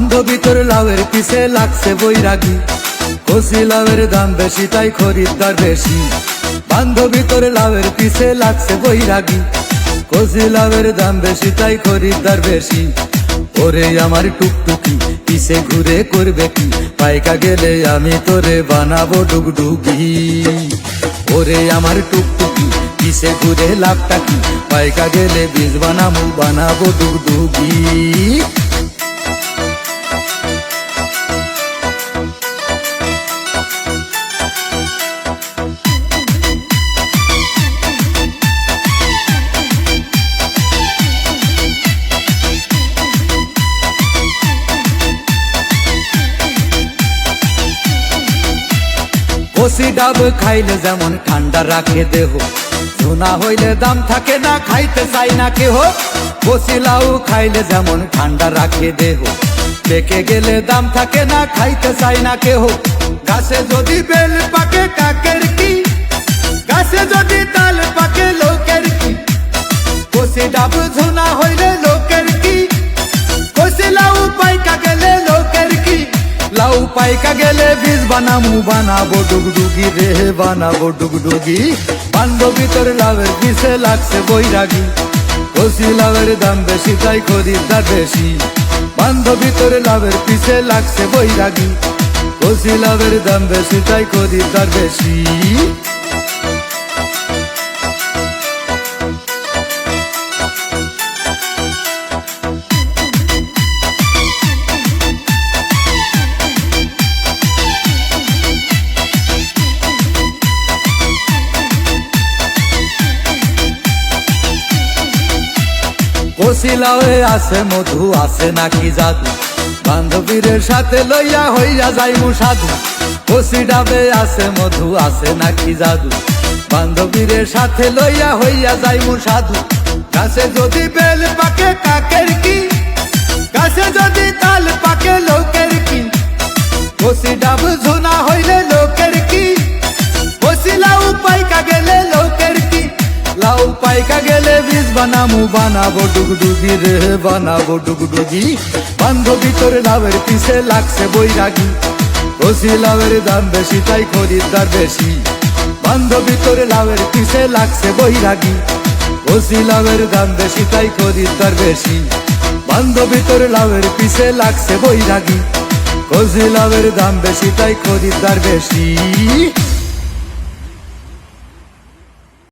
ভিতর লাউয়ের পিছে লাগছে বৈরাগী। কচি লাউয়ের দাম বেশি, তাই খরিদ্দার বেশি। বান্ধবী তোর লাউয়ের পিছে লাগছে বৈরাগী। কচি লাউয়ের দাম বেশি, তাই খরিদ্দার বেশি। ওরে আমার টুকটুকি পিছে ঘুরে করবে কি? পাইকা গেলে আমি তোরে বানাবো ডুগডুগি। ওরে আমার টুকটুকি পিছে ঘুরে লাভটা কি? পাইকা গেলে বীজ বানাবো বানাবো ডুগডুগি। কষি ডাব খাইলে যেমন ঠান্ডা রাখে দেহ। সোনা হইলে দাম থাকে না, খাইতে চাই না কেহ। কষি লাউ খাইলে যেমন ঠান্ডা রাখে দেহ। পেকে গেলে দাম থাকে না, খাইতে চাই না কেহ। গাছে যদি বেল পাকে কাকের কি? গাছে যদি তাল পাকে লোকের কি? কষি ডাব ঝোনা হইলে লাউ পাইকা গেলে বীজ বানামু, বানাবো ডুগডুগি রে, বানাবো ডুগডুগি। বান্ধবী তোর লাভের পিছে লাগছে বৈরাগী। কষি লাভের দাম বেশি, তাই খরিদ্দার বেশি। বান্ধবী তোর লাভের পিছে লাগছে বৈরাগী। কষি লাভের দাম বেশি, তাই খরিদ্দার বেশি। কষিলাওয়ে আছে মধু আছে নাকি জাদু। বান্ধবীর সাথে লইয়া হইয়া যাইমু সাধু। কষি ডাবে আছে মধু আছে নাকি জাদু। বান্ধবীর সাথে লইয়া হইয়া যাইমু সাধু। গাছে যদি বেল পাকে কাকের কি? গাছে যদি তাল পাকে লোকের কি? কষি ডাব ঝোনা হইলে লোকের পাইকা গেলে বীজ বানামু, বানাবো ডুগডুগি রে, বানাবো ডুগডুগি। বান্ধবী তোর লাভের পিছে লাগছে বৈরাগী। কষি লাভের দাম বেশি, তাই খরিদ্দার বেশি। বান্ধবী তোর লাভের পিছে লাগছে বৈরাগী। কষি লাভের দাম বেশি, তাই খরিদ্দার বেশি। বান্ধবী তোর লাভের পিছে লাগছে বৈরাগী। কষি লাভের দাম বেশি, তাই খরিদ্দার বেশি।